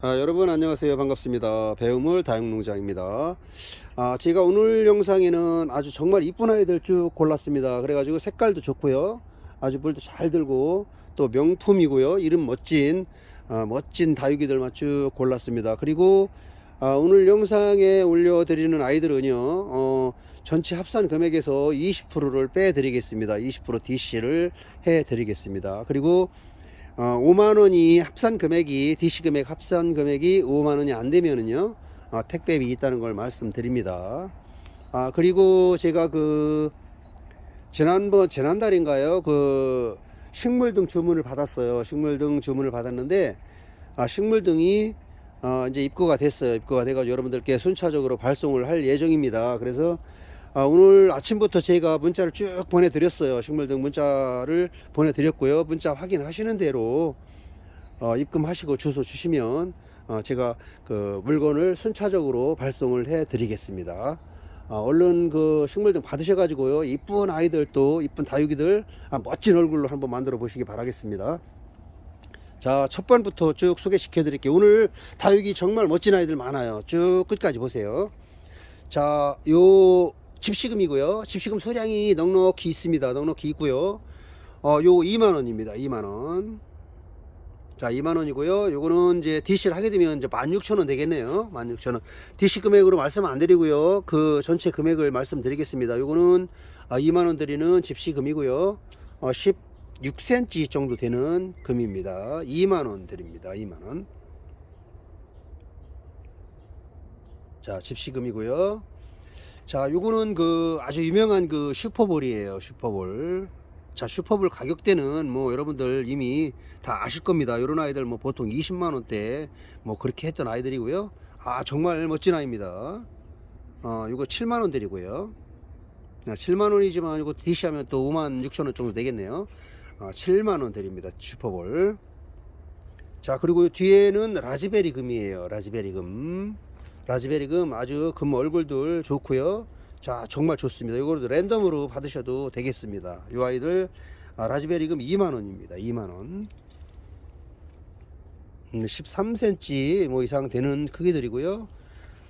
아, 여러분 안녕하세요. 반갑습니다. 배우물 다육농장입니다. 아, 제가 오늘 영상에는 아주 정말 이쁜 아이들 쭉 골랐습니다. 그래 가지고 색깔도 좋고요. 아주 물도 잘 들고 또 명품이고요. 이름 멋진 아, 멋진 다육이들만 쭉 골랐습니다. 그리고 아, 오늘 영상에 올려드리는 아이들은요 어, 전체 합산 금액에서 20%를 빼 드리겠습니다. 20% DC를 해 드리겠습니다. 그리고 어, 5만 원이 합산 금액이 DC 금액 합산 금액이 5만 원이 안 되면은요 어, 택배비 있다는 걸 말씀드립니다. 아 그리고 제가 그 지난번 지난달인가요 그 식물 등 주문을 받았어요. 식물 등 주문을 받았는데 아 식물 등이 어, 이제 입고가 됐어요. 입고가 돼가지고 여러분들께 순차적으로 발송을 할 예정입니다. 그래서 아, 오늘 아침부터 제가 문자를 쭉 보내드렸어요. 식물 등 문자를 보내드렸고요. 문자 확인하시는 대로 어, 입금하시고 주소 주시면 어, 제가 그 물건을 순차적으로 발송을 해드리겠습니다. 아, 얼른 그 식물 등 받으셔가지고요. 이쁜 아이들 또 이쁜 다육이들 아, 멋진 얼굴로 한번 만들어 보시기 바라겠습니다. 자, 첫 번부터 쭉 소개시켜 드릴게요. 오늘 다육이 정말 멋진 아이들 많아요. 쭉 끝까지 보세요. 자, 요 집시금이고요. 집시금 소량이 넉넉히 있습니다. 넉넉히 있고요. 어, 요 2만 원입니다. 2만 원. 자, 2만 원이고요. 요거는 이제 DC를 하게 되면 이제 16,000원 되겠네요. 16,000원. DC 금액으로 말씀 안 드리고요. 그 전체 금액을 말씀드리겠습니다. 요거는 아, 2만 원 드리는 집시 금이고요. 어, 16cm 정도 되는 금입니다. 2만 원 드립니다. 2만 원. 자, 집시금이고요. 자, 요거는 그 아주 유명한 그 슈퍼볼이에요. 슈퍼볼. 자, 슈퍼볼 가격대는 뭐 여러분들 이미 다 아실 겁니다. 요런 아이들 뭐 보통 20만 원대 뭐 그렇게 했던 아이들이고요. 아, 정말 멋진 아이입니다. 어, 요거 7만 원 드리고요. 7만 원이지만 이거 DC 하면 또 5만 6천 원 정도 되겠네요. 어, 7만 원 드립니다. 슈퍼볼. 자, 그리고 요 뒤에는 라즈베리 금이에요. 라즈베리 금. 라즈베리 금 아주 금 얼굴들 좋고요. 자 정말 좋습니다. 이거도 랜덤으로 받으셔도 되겠습니다. 이 아이들 아, 라즈베리 금 2만 원입니다. 2만 원. 음, 13cm 뭐 이상 되는 크기들이고요.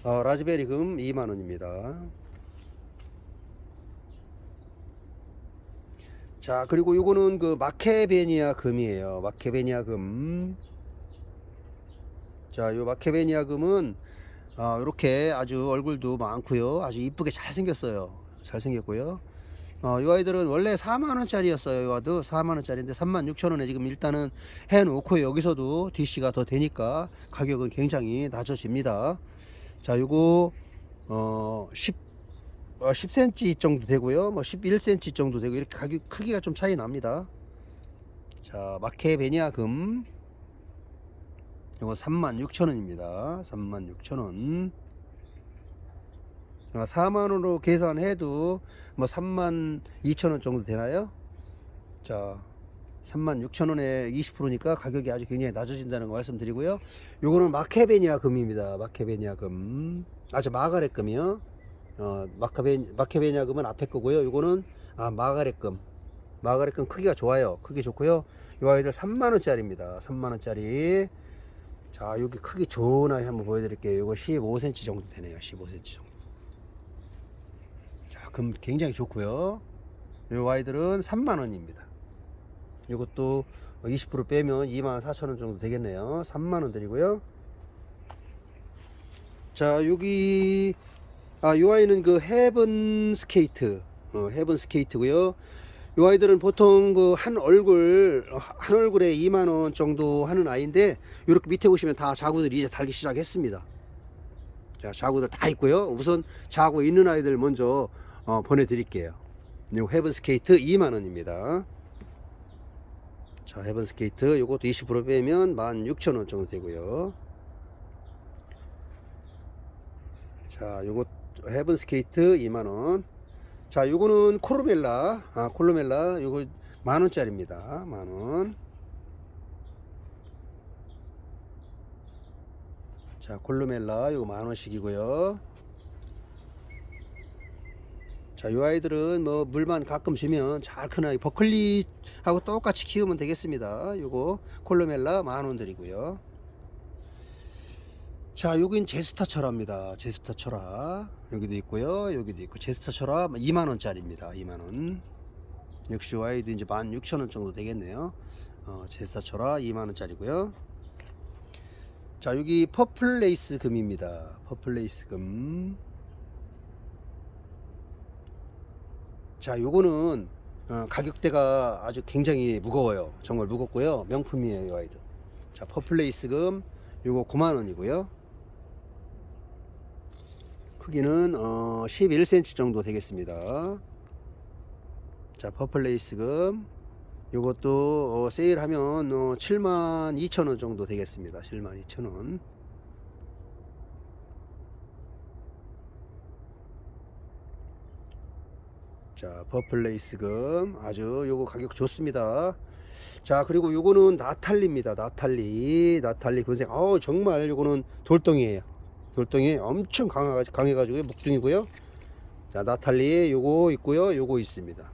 어, 라즈베리 금 2만 원입니다. 자 그리고 요거는 그 마케베니아 금이에요. 마케베니아 금. 자, 요 마케베니아 금은 어, 이렇게 아주 얼굴도 많고요. 아주 이쁘게 잘 생겼어요. 잘 생겼고요. 어, 이 아이들은 원래 4만 원짜리였어요. 이 아도 4만 원짜리인데 3만 6천 원에 지금 일단은 해 놓고요. 여기서도 DC가 더 되니까 가격은 굉장히 낮아집니다. 자, 요거 어, 10 어, 10cm 정도 되고요. 뭐 11cm 정도 되고 이렇게 가격 크기가 좀 차이 납니다. 자, 마케베니아 금 이거 36,000원입니다. 36,000원. 4만원으로 계산해도 뭐 32,000원 정도 되나요? 자, 36,000원에 20%니까 가격이 아주 굉장히 낮아진다는 거 말씀드리고요. 요거는 마케베니아 금입니다. 마케베니아 금. 아, 저 마가렛 금이요. 어, 마카베, 마케베니아 금은 앞에 거고요. 요거는 아, 마가렛 금. 마가렛 금 크기가 좋아요. 크기 좋고요. 요 아이들 3만원짜리입니다. 3만원짜리. 자 여기 크기 아이 한번 보여드릴게요. 이거 15cm 정도 되네요. 15cm 정도. 자 금 굉장히 좋고요. 이 아이들은 3만원입니다. 이것도 20% 빼면 24,000원 정도 되겠네요. 3만원 드리고요. 자 여기 아이 아이는 그 헤븐 스케이트. 어, 헤븐 스케이트고요 이 아이들은 보통 그 한 얼굴 한 얼굴에 2만 원 정도 하는 아이인데 이렇게 밑에 보시면 다 자구들이 이제 달기 시작했습니다. 자 자구들 다 있고요. 우선 자구 있는 아이들 먼저 어, 보내드릴게요. 이 헤븐 스케이트 2만 원입니다. 자 헤븐 스케이트 이것도 20% 빼면 16,000원 정도 되고요. 자 요거 헤븐 스케이트 2만 원. 자, 요거는 코르멜라. 아, 콜로멜라. 요거 만 원짜리입니다. 만 원. 자, 콜로멜라. 요거 만 원씩이고요. 자, 요 아이들은 뭐 물만 가끔 주면 잘 크는 버클리하고 똑같이 키우면 되겠습니다. 요거 콜로멜라 만 원 드리고요. 자, 여긴 제스타 철화입니다. 제스타 철화. 여기도 있고요. 여기도 있고 제스타 철화 2만 원짜리입니다. 2만 원. 역시 와이드 이제 16,000원 정도 되겠네요. 어, 제스타 철화 2만 원짜리고요. 자, 여기 퍼플 레이스 금입니다. 퍼플 레이스 금. 자, 요거는 어, 가격대가 아주 굉장히 무거워요. 정말 무겁고요. 명품이에요, 와이드. 자, 퍼플 레이스 금 요거 9만 원이고요. 크기는 어, 11cm 정도 되겠습니다. 자, 퍼플 레이스금 요것도 어, 세일하면 어, 7만 2천 원 정도 되겠습니다. 7만 2천 원. 자, 퍼플 레이스금 아주 요거 가격 좋습니다. 자, 그리고 요거는 나탈리입니다. 나탈리. 나탈리 군생. 어, 정말 요거는 돌덩이에요. 돌덩이 엄청 강하, 강해가지고 묵둥이고요. 자, 나탈리 요거 있고요. 요거 있습니다.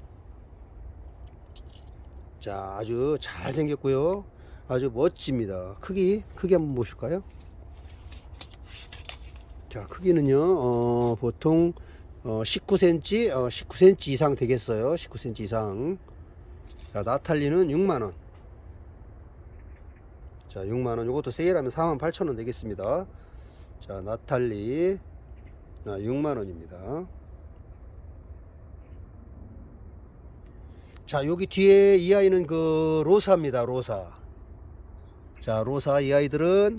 자, 아주 잘 생겼고요. 아주 멋집니다. 크기, 크기 한번 보실까요? 자, 크기는요, 어, 보통, 어, 19cm, 어, 19cm 이상 되겠어요. 19cm 이상. 자, 나탈리는 6만원. 자, 6만원. 요것도 세일하면 48,000원 되겠습니다. 자, 나탈리. 아, 6만원입니다. 자, 여기 뒤에 이 아이는 그 로사입니다. 로사. 자, 로사 이 아이들은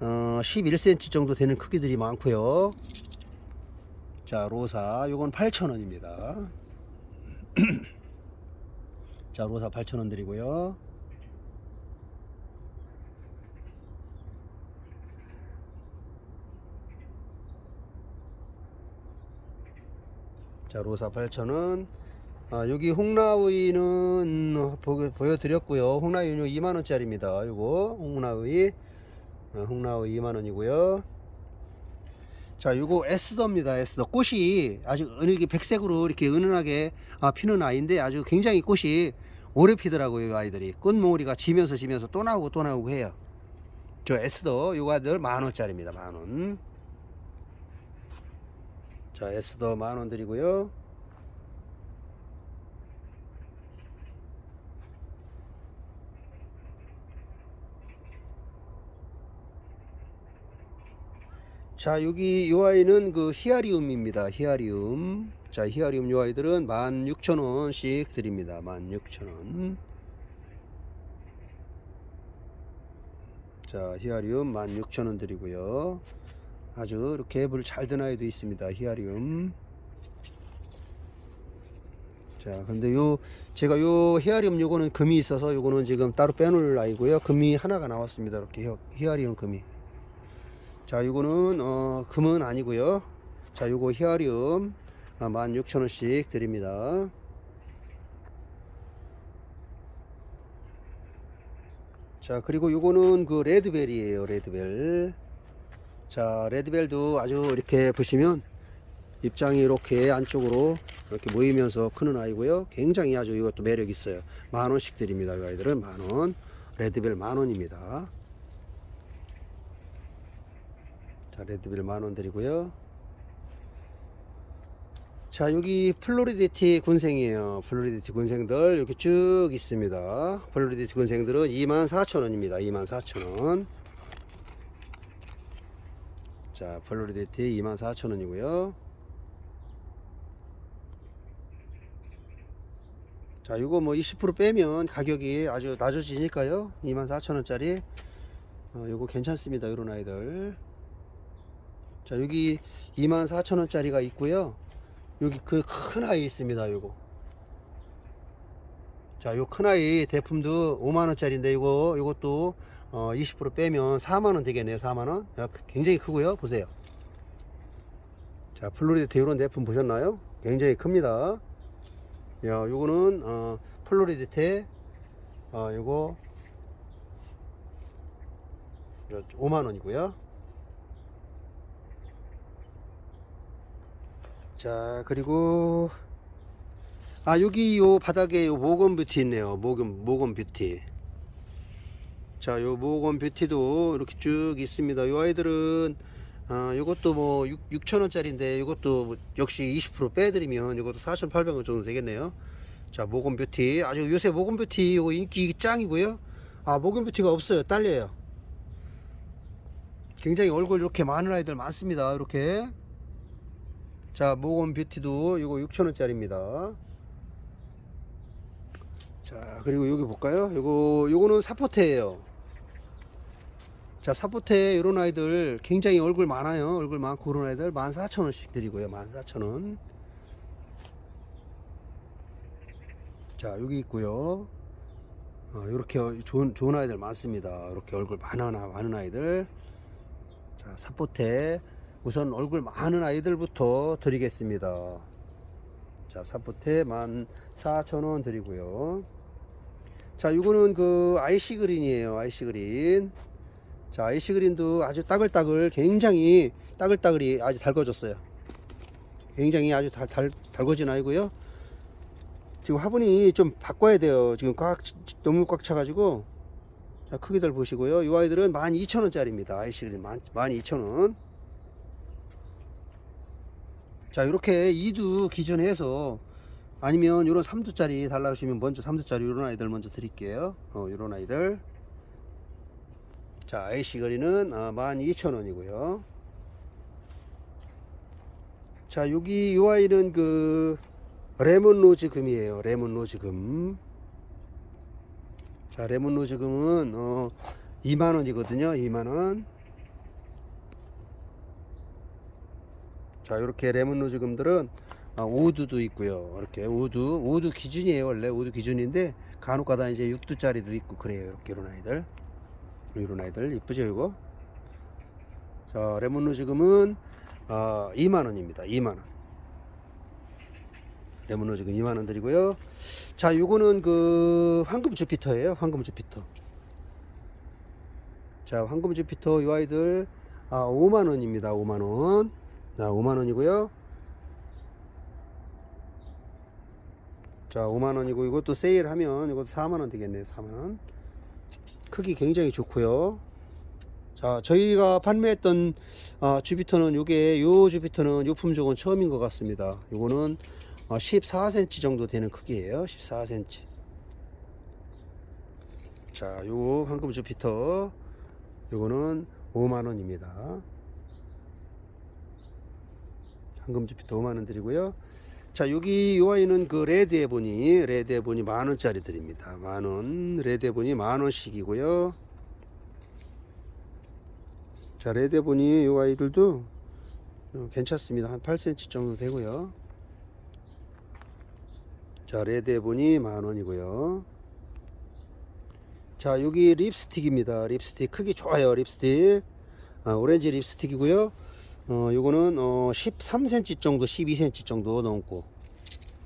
어, 11cm 정도 되는 크기들이 많고요. 자, 로사 요건 8,000원입니다. 자, 로사 8,000원 드리고요. 자, 로사 8,000원. 아, 여기 홍라우이는 보, 보여드렸고요. 홍라우이는 2만원짜리입니다. 요거, 홍라우이. 어, 홍라우이 2만원이고요. 자, 요거 에스더입니다. 에스더. 꽃이 아주 이렇게 백색으로 이렇게 은은하게 아, 피는 아이인데 아주 굉장히 꽃이 오래 피더라고요. 이 아이들이. 꽃몽우리가 지면서 지면서 또 나오고 또 나오고 해요. 저 에스더, 요거 아이들 만원짜리입니다. 만원. 자, 에스더 만원 드리고요. 자 여기 요 아이는 그 히아리움입니다. 히아리움. 자 히아리움 요 아이들은 16,000원씩 드립니다. 16,000원. 자 히아리움 16,000원 드리고요 아주 이렇게 물 잘 든 아이도 있습니다 히아리움 자 근데 요 제가 요 히아리움 요거는 금이 있어서 요거는 지금 따로 빼놓을 아이고요 금이 하나가 나왔습니다 이렇게 히- 히아리움 금이 자, 요거는 어, 금은 아니고요. 자, 요거 히아리움 아, 16,000원씩 드립니다. 자, 그리고 요거는 그 레드벨이에요. 레드벨. 자, 레드벨도 아주 이렇게 보시면 입장이 이렇게 안쪽으로 이렇게 모이면서 크는 아이고요. 굉장히 아주 이것도 매력 있어요. 만 원씩 드립니다. 이 아이들은 만 원. 레드벨 만 원입니다. 자, 레드빌 만원 드리고요. 자, 여기 플로리데티 군생이에요. 플로리데티 군생들 이렇게 쭉 있습니다. 플로리데티 군생들은 24,000원입니다. 24,000원. 자, 플로리데티 24,000원이고요. 자, 이거 뭐 20% 빼면 가격이 아주 낮아지니까요. 24,000원짜리. 어, 요거 괜찮습니다. 이런 아이들. 자 여기 24,000원짜리가 있고요 여기 그 큰 아이 있습니다 요거 자 요 큰 아이 대품도 5만원짜리인데 이거 이것도 어, 20% 빼면 4만원 되겠네요 4만원. 굉장히 크고요. 보세요. 자 플로리드 이런 제품 보셨나요? 굉장히 큽니다. 야 요거는 어, 플로리드 테 어, 요거 5만원이고요. 자 그리고 아 여기 요 바닥에 요 모건 뷰티 있네요. 모건 모건 뷰티 자, 요 모건 뷰티도 이렇게 쭉 있습니다. 요 아이들은 아, 요것도 뭐 6, 6천원짜리인데 요것도 뭐 역시 20% 빼드리면 요것도 4,800원 정도 되겠네요. 자, 모건 뷰티. 아주 요새 모건 뷰티 요거 인기 짱이고요. 아, 모건 뷰티가 없어요. 딸려요. 굉장히 얼굴 이렇게 많은 아이들 많습니다. 이렇게. 자, 모건 뷰티도 요거 6천원짜리입니다. 자, 그리고 여기 볼까요? 요거, 요거는 사포테예요. 자, 사포테 이런 아이들 굉장히 얼굴 많아요. 얼굴 많고 그런 아이들 14,000원씩 드리고요. 14,000원. 자, 여기 있고요. 어, 이렇게 좋은, 좋은 아이들 많습니다. 이렇게 얼굴 많은, 많은 아이들. 자, 사포테. 우선 얼굴 많은 아이들부터 드리겠습니다. 자, 사포테 14,000원 드리고요. 자, 이거는 그 아이시 그린이에요. 아이시 그린. 자, 아이시 그린도 아주 따글따글 굉장히 따글따글이 아주 달궈졌어요. 굉장히 아주 달, 달, 달궈진 아이고요. 지금 화분이 좀 바꿔야 돼요. 지금 꽉 치- 너무 꽉 차가지고 자 크기들 보시고요. 이 아이들은 12,000원짜리입니다. 아이시 그린 12,000원. 자 이렇게 2두 기준해서 아니면 이런 3두짜리 달라 하시면 먼저 3두짜리 이런 아이들 먼저 드릴게요. 어, 이런 아이들. 자, 아이시 거리는 아, 12,000원이고요. 자, 여기 이 아이는 그 레몬 로즈 금이에요. 레몬 로즈 금. 자, 레몬 로즈 금은 어 2만 원이거든요. 2만 원. 자, 이렇게 레몬 로즈 금들은 아, 우드도 있고요. 이렇게 우드, 우드 기준이에요. 원래 우드 기준인데 간혹가다 이제 6두짜리도 있고 그래요. 이렇게 이런 아이들. 이런 아이들 이쁘죠 이거? 자, 레몬 로즈 금은 아, 2만 원입니다. 2만 원. 레몬 로즈 금 2만 원 드리고요. 자, 요거는 그 황금 주피터예요. 황금 주피터. 자, 황금 주피터 이 아이들 아, 5만 원입니다. 5만 원. 자, 5만 원이고요. 자, 5만 원이고 이것도 세일하면 이것도 4만 원 되겠네요. 4만 원. 크기 굉장히 좋고요. 자, 저희가 판매했던 어, 주피터는 요게 요 주피터는 요 품종은 처음인 것 같습니다. 요거는 어, 14cm 정도 되는 크기예요. 14cm. 자, 요 황금 주피터 요거는 5만 원입니다. 황금 주피터 5만 원 드리고요. 자, 여기 요 아이는 그 레드 에 보니, 레드 에 보니 만 원짜리 드립니다. 만 원, 레드 에 보니 만 원씩이고요. 자, 레드 에 보니 요 아이들도 어, 괜찮습니다. 한 8cm 정도 되고요. 자, 레드 에 보니 만 원이고요. 자, 여기 립스틱입니다. 립스틱 크기 좋아요. 립스틱. 아, 오렌지 립스틱이고요. 어, 요거는 어, 13cm 정도, 12cm 정도 넘고.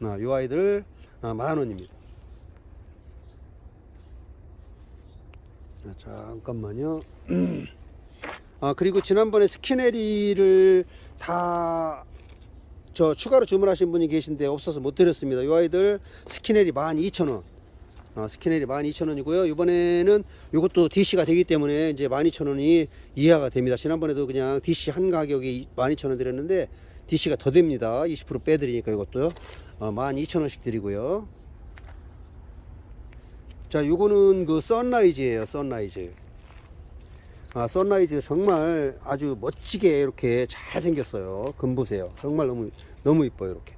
아, 요 아이들 아, 만 원입니다. 아, 잠깐만요. 아, 그리고 지난번에 스키네리를 다 저 추가로 주문하신 분이 계신데 없어서 못 드렸습니다. 요 아이들 스키네리 12,000원. 어, 스키넬이 12,000원이고요. 이번에는 이것도 DC가 되기 때문에 이제 12,000원이 이하가 됩니다. 지난번에도 그냥 DC 한 가격이 12,000원 드렸는데 DC가 더 됩니다. 20% 빼드리니까 이것도요. 어, 12,000원씩 드리고요. 자, 요거는 그 선라이즈예요. 선라이즈. 아, 선라이즈 정말 아주 멋지게 이렇게 잘 생겼어요. 금 보세요. 정말 너무 너무 이뻐요, 이렇게.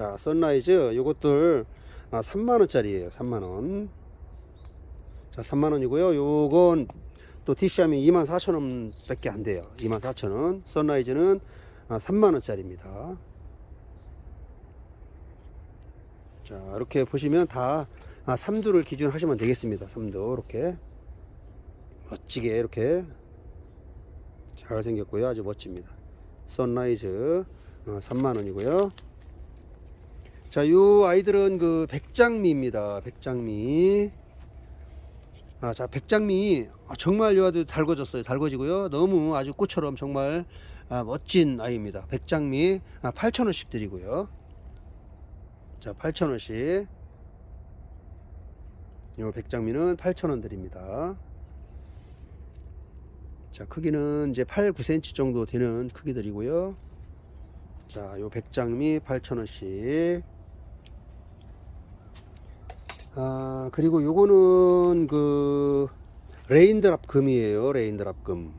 자, 선라이즈 요것들 아, 3만원짜리에요 3만원. 자 3만원이고요. 요건 또 DC하면 24,000원 밖에 안 돼요. 24,000원. 선라이즈는 아, 3만원짜리입니다. 자 이렇게 보시면 다 아, 3두를 기준 하시면 되겠습니다. 3두. 이렇게 멋지게 이렇게 잘 생겼고요. 아주 멋집니다. 선라이즈 어, 3만원이고요 자, 요 아이들은 그 백장미입니다. 백장미. 아, 자, 백장미 아, 정말 요 아들 달궈졌어요. 달궈지고요. 너무 아주 꽃처럼 정말 아, 멋진 아이입니다. 백장미 아, 8,000원씩 드리고요. 자, 8,000원씩. 요 백장미는 8,000원 드립니다. 자, 크기는 이제 8, 9cm 정도 되는 크기들이고요. 자, 요 백장미 8,000원씩. 아, 그리고 요거는 그 레인드랍 금이에요. 레인드랍 금.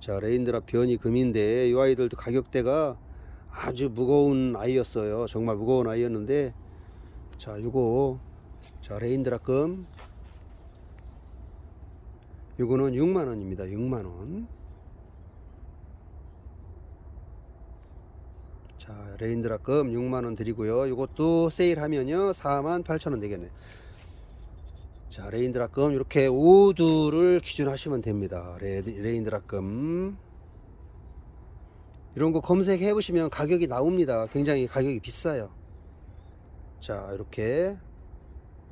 자, 레인드랍 변이 금인데 이 아이들도 가격대가 아주 무거운 아이였어요. 정말 무거운 아이였는데 자, 요거 자, 레인드랍 금 요거는 6만 원입니다. 6만 원. 자, 레인드랍 금 6만 원 드리고요. 요것도 세일하면요. 4만 8천 원 되겠네. 자, 레인드랍 금 이렇게 우드를 기준하시면 됩니다. 레, 레인드랍 금 이런 거 검색해 보시면 가격이 나옵니다. 굉장히 가격이 비싸요. 자, 이렇게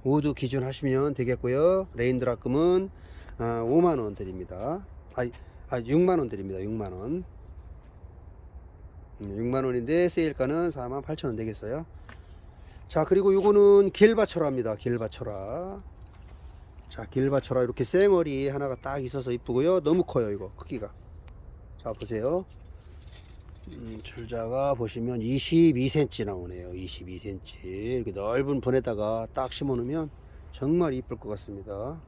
우드 기준 하시면 되겠고요. 레인드랍 금은 아, 5만 원 드립니다. 아, 아 6만 원 드립니다. 6만 원. 음, 6만 원인데 세일가는 4만 8천 원 되겠어요. 자, 그리고 요거는 길바철화입니다. 길바철화. 자, 길바철화 이렇게 쌩얼이 하나가 딱 있어서 이쁘고요. 너무 커요, 이거 크기가. 자, 보세요. 음, 줄자가 보시면 22cm 나오네요. 22cm. 이렇게 넓은 번에다가 딱 심어 놓으면 정말 이쁠 것 같습니다.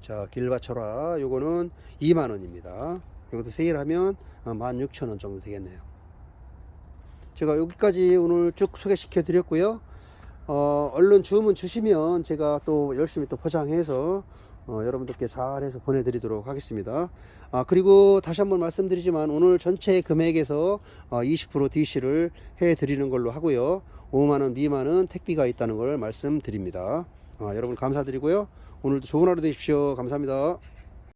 자, 길바철화 요거는 2만 원입니다. 이것도 세일하면 16,000원 정도 되겠네요. 제가 여기까지 오늘 쭉 소개시켜 드렸고요. 어, 얼른 주문 주시면 제가 또 열심히 또 포장해서 어, 여러분들께 잘해서 보내드리도록 하겠습니다. 아, 그리고 다시 한번 말씀드리지만 오늘 전체 금액에서 어, 20% DC를 해드리는 걸로 하고요. 5만원 미만은 택비가 있다는 걸 말씀드립니다. 아, 여러분 감사드리고요. 오늘도 좋은 하루 되십시오. 감사합니다.